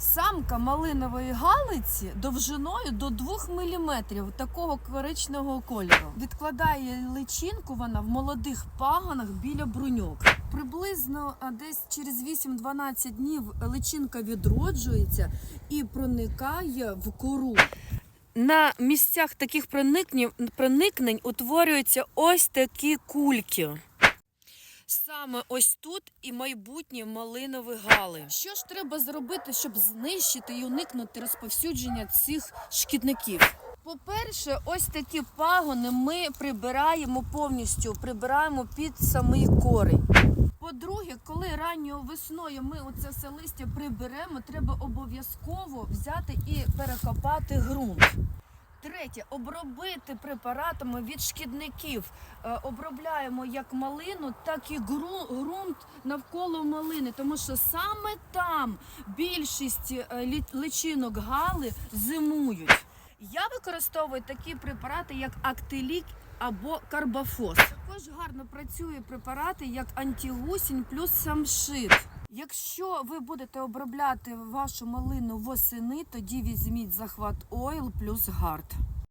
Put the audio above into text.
Самка малинової галиці довжиною до 2 мм такого коричневого кольору. Відкладає личинку вона в молодих паганах біля бруньок. Приблизно десь через 8-12 днів личинка відроджується і проникає в кору. На місцях таких проникнень, проникнень утворюються ось такі кульки. Саме ось тут і майбутні малинові гали. Що ж треба зробити, щоб знищити і уникнути розповсюдження цих шкідників? По-перше, ось такі пагони ми прибираємо повністю, прибираємо під самий корень. По-друге, коли ранньою весною ми оце все листя приберемо, треба обов'язково взяти і перекопати ґрунт. Третє обробити препаратами від шкідників. Е, Обробляємо як малину, так і ґрунт навколо малини, тому що саме там більшість е, личинок гали зимують. Я використовую такі препарати, як актилік або карбафос. Також гарно працює препарати як антигусінь плюс самшит. Якщо ви будете обробляти вашу малину восени, тоді візьміть захват ойл плюс гард.